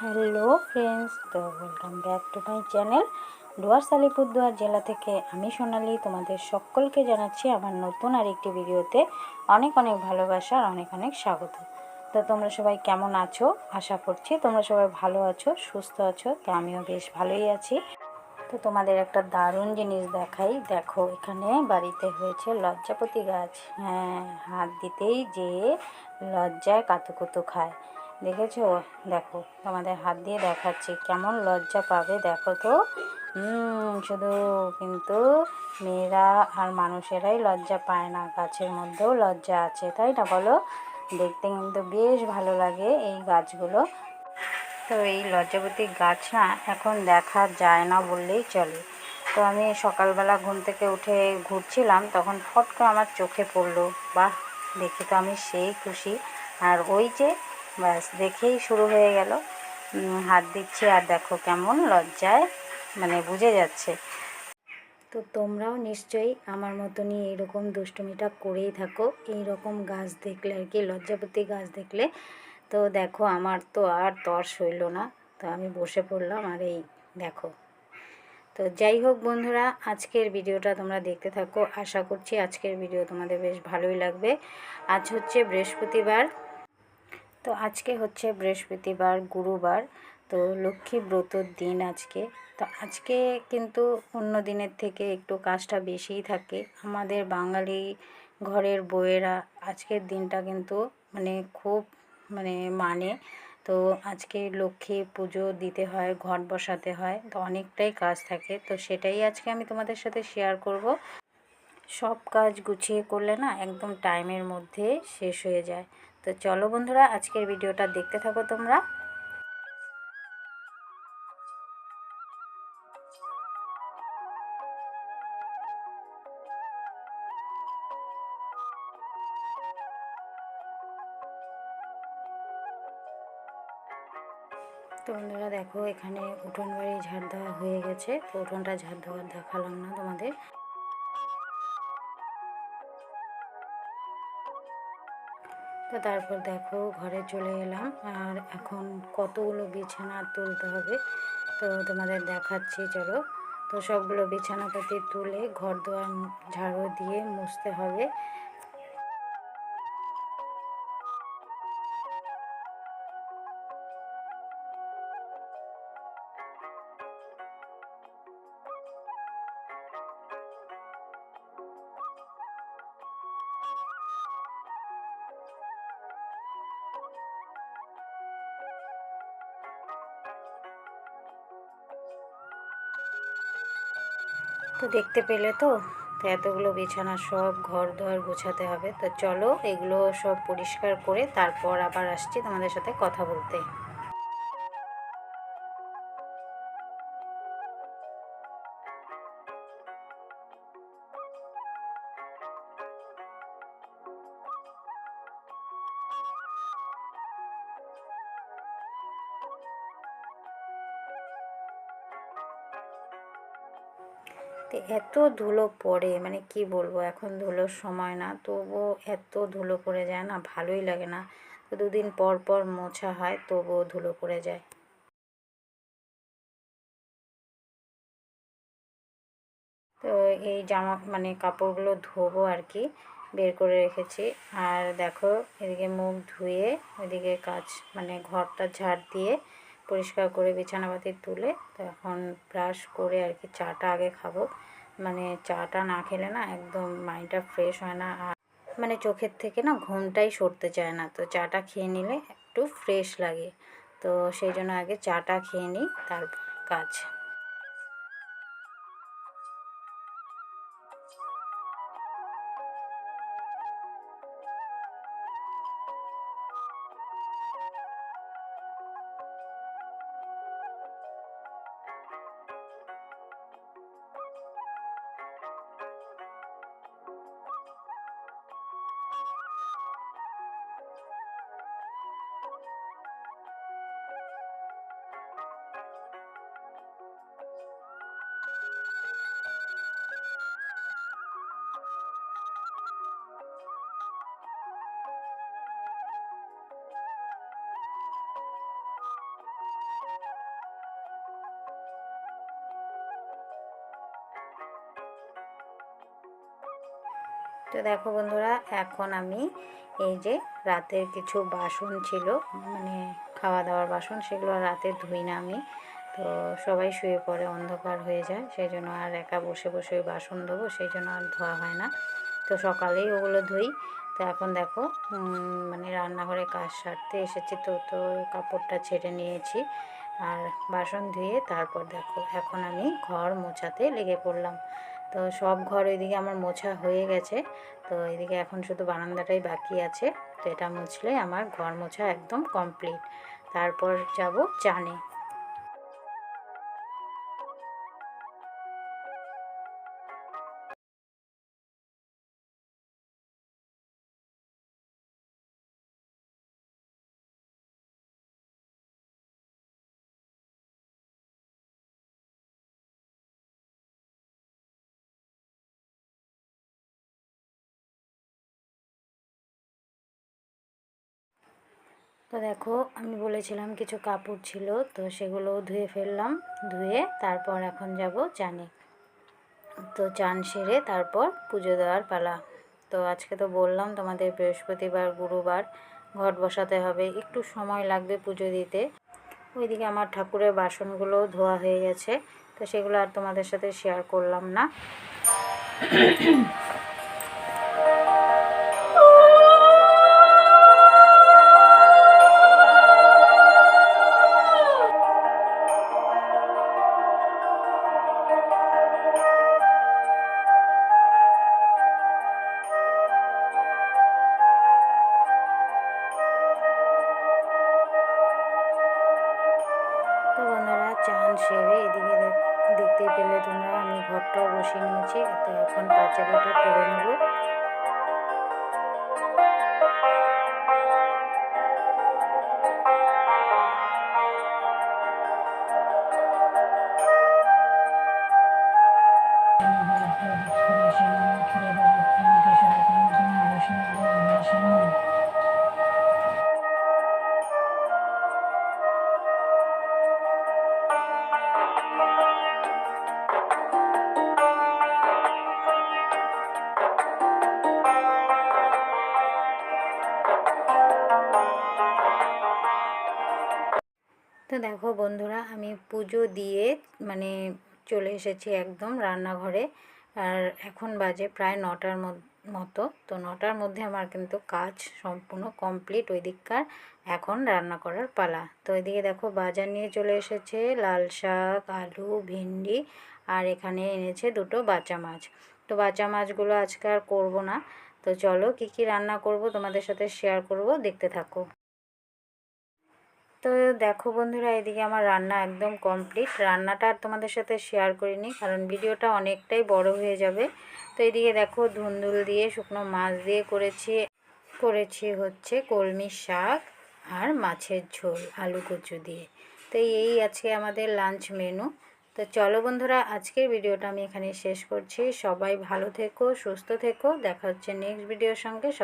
Hello friends তো welcome back to my channel Dooars Alipurduar জেলা থেকে আমি সোনালি তোমাদের সকলকে জানাচ্ছি আমার নতুন আর একটি ভিডিওতে অনেক অনেক ভালোবাসা আর অনেক অনেক স্বাগত। তো তোমরা সবাই কেমন আছো? আশা করছি তোমরা সবাই ভালো আছো, সুস্থ আছো, তো আমিও বেশ ভালোই আছি। তো তোমাদের একটা দারুণ জিনিস দেখাই। দেখো, এখানে বাড়িতে হয়েছে লজ্জাপতি গাছ। হ্যাঁ হাত দিতেই যে লজ্জায় কাতুকুতু খায়। দেখেছ? দেখো, তোমাদের হাত দিয়ে দেখাচ্ছি। কেমন লজ্জা পাবে, দেখো তো। শুধু কিন্তু মেয়েরা আর মানুষেরাই লজ্জা পায় না, গাছের মধ্যেও লজ্জা আছে, তাই না বলো? দেখতে কিন্তু বেশ ভালো লাগে এই গাছগুলো। তো এই লজ্জাবতী গাছ না এখন দেখা যায় না বললেই চলে। তো আমি সকালবেলা ঘুম থেকে উঠে ঘুরছিলাম, তখন ফট করে আমার চোখে পড়ল। বাহ, দেখি তো আমি সেই খুশি। আর ওই যে ব্যাস, দেখেই শুরু হয়ে গেল। হাত দিচ্ছে আর দেখো কেমন লজ্জায় মানে বুঝে যাচ্ছে। তো তোমরাও নিশ্চয়ই আমার মতনই এইরকম দুষ্টুমিটা করেই থাকো। এই রকম গাছ দেখলে আর কি, লজ্জাপতি গাছ দেখলে। তো দেখো, আমার তো আর তর সইল না। তো আমি বসে পড়লাম আর এই দেখো। তো যাই হোক বন্ধুরা, আজকের ভিডিওটা তোমরা দেখতে থাকো। আশা করছি আজকের ভিডিও তোমাদের বেশ ভালোই লাগবে। আজ হচ্ছে বৃহস্পতিবার। তো আজকে হচ্ছে বৃহস্পতিবার, গুরুবার, তো লক্ষ্মী ব্রতর দিন আজকে। তো আজকে কিন্তু অন্য দিনের থেকে একটু কাজটা বেশিই থাকে। আমাদের বাঙালি ঘরের বউয়েরা আজকের দিনটা কিন্তু মানে খুব মানে মানে। তো আজকে লক্ষ্মী পুজো দিতে হয়, ঘট বসাতে হয়, তো অনেকটাই কাজ থাকে। তো সেটাই আজকে আমি তোমাদের সাথে শেয়ার করব। সব কাজ গুছিয়ে করলে না একদম টাইমের মধ্যে শেষ হয়ে যায়। তো চলো বন্ধুরা, আজকের ভিডিওটা দেখতে থাকো তোমরা। তো বন্ধুরা, দেখো এখানে উঠোন বাড়ি ঝাড় দেওয়া হয়ে গেছে। তো উঠোনটা ঝাড় দেওয়া দেখালাম না তোমাদের। তো তারপর দেখো ঘরে চলে এলাম। আর এখন কতগুলো বিছানা তুলতে হবে তো তোমাদের দেখাচ্ছি, চলো। তো সবগুলো বিছানাপাতি তুলে ঘর দোয়ার ঝাড়ু দিয়ে মুছতে হবে। তো দেখতে পেলে তো? তো এতগুলো বিছানা সব ঘর ধর গোছাতে হবে। তো চলো এগুলো সব পরিষ্কার করে তারপর আবার আসছি তোমাদের সাথে কথা বলতে। তো এত ধুলো পড়ে মানে কি বলব, এখন ধুলোর সময় না, তবুও এত ধুলো পড়ে যায় না, ভালোই লাগে না। তো দুদিন পর পর মোছা হয়, তবুও ধুলো পড়ে যায়। তো এই জামা মানে কাপড়গুলো ধোবো আর কি, বের করে রেখেছি। আর দেখো, এদিকে মুখ ধুয়ে ওইদিকে কাজ মানে ঘরটা ঝাড় দিয়ে পরিষ্কার করে বিছানাপাতি তুলে এখন ব্রাশ করে আর কি চাটা আগে খাব। মানে চাটা না খেলে না একদম মাইন্ডটা ফ্রেশ হয় না আর মানে চোখের থেকে না ঘুমটাই সরতে চায় না। তো চাটা খেয়ে নিলে একটু ফ্রেশ লাগে। তো সেই জন্য আগে চাটা খেয়ে নিই, তারপর কাজ। তো দেখো বন্ধুরা, এখন আমি এই যে রাতের কিছু বাসন ছিল মানে খাওয়া দাওয়ার বাসন, সেগুলো রাতে ধুই না আমি। তো সবাই শুয়ে পড়ে, অন্ধকার হয়ে যায়, সেই জন্য আর একা বসে বসে ওই বাসন ধোবো, সেই জন্য আর ধোয়া হয় না। তো সকালেই ওগুলো ধুই। তো এখন দেখো মানে রান্নাঘরে কাজ সারতে এসেছি, তো তো কাপড়টা ছেড়ে নিয়েছি। আর বাসন ধুয়ে তারপর দেখো, এখন আমি ঘর মোছাতে লেগে পড়লাম। তো সব ঘর ওইদিকে আমার মোছা হয়ে গেছে। তো এদিকে এখন শুধু বারান্দাটাই বাকি আছে। তো এটা মুছলে আমার ঘর মোছা একদম কমপ্লিট তারপর যাব চানে। তো দেখো, আমি বলেছিলাম কিছু কাপড় ছিল, তো সেগুলো ধুয়ে ফেললাম, ধুয়ে তারপর এখন যাব চানে। তো চান সেরে তারপর পুজো দেওয়ার পালা। তো আজকে তো বললাম তোমাদের বৃহস্পতিবার, গুরুবার, ঘট বসাতে হবে, একটু সময় লাগবে পুজো দিতে। ওইদিকে আমার ঠাকুরের বাসনগুলোও ধোয়া হয়ে গেছে, তো সেগুলো আর তোমাদের সাথে শেয়ার করলাম না। দেখো বন্ধুরা, আমি পুজো দিয়ে মানে চলে এসেছি একদম রান্নাঘরে। আর এখন বাজে প্রায় নটার মতো। তো নটার মধ্যে আমার কিন্তু কাজ সম্পূর্ণ কমপ্লিট ওই দিককার এখন রান্না করার পালা। তো এদিকে দেখো বাজার নিয়ে চলে এসেছে লাল শাক, আলু, ভিন্ডি, আর এখানে এনেছে দুটো বাচ্চা মাছ। তো বাচ্চা মাছগুলো আজকে আর করব না। তো চলো কি কি রান্না করব তোমাদের সাথে শেয়ার করব, দেখতে থাকো। তো দেখো বন্ধুরা, এদিকে আমার রান্না একদম কমপ্লিট রান্নাটা আর তোমাদের সাথে শেয়ার করিনি, কারণ ভিডিওটা অনেকটাই বড় হয়ে যাবে। তো এদিকে দেখো ধুন্দুল দিয়ে শুকনো মাছ দিয়ে করেছি করেছি হচ্ছে কলমি শাক আর মাছের ঝোল, আলু কচু দিয়ে। তো এই আজকে আমাদের লাঞ্চ মেনু তো চলো বন্ধুরা, আজকের ভিডিওটা আমি এখানে শেষ করছি। সবাই ভালো থেকো, সুস্থ থেকো। দেখা হচ্ছে নেক্সট ভিডিওর সঙ্গে।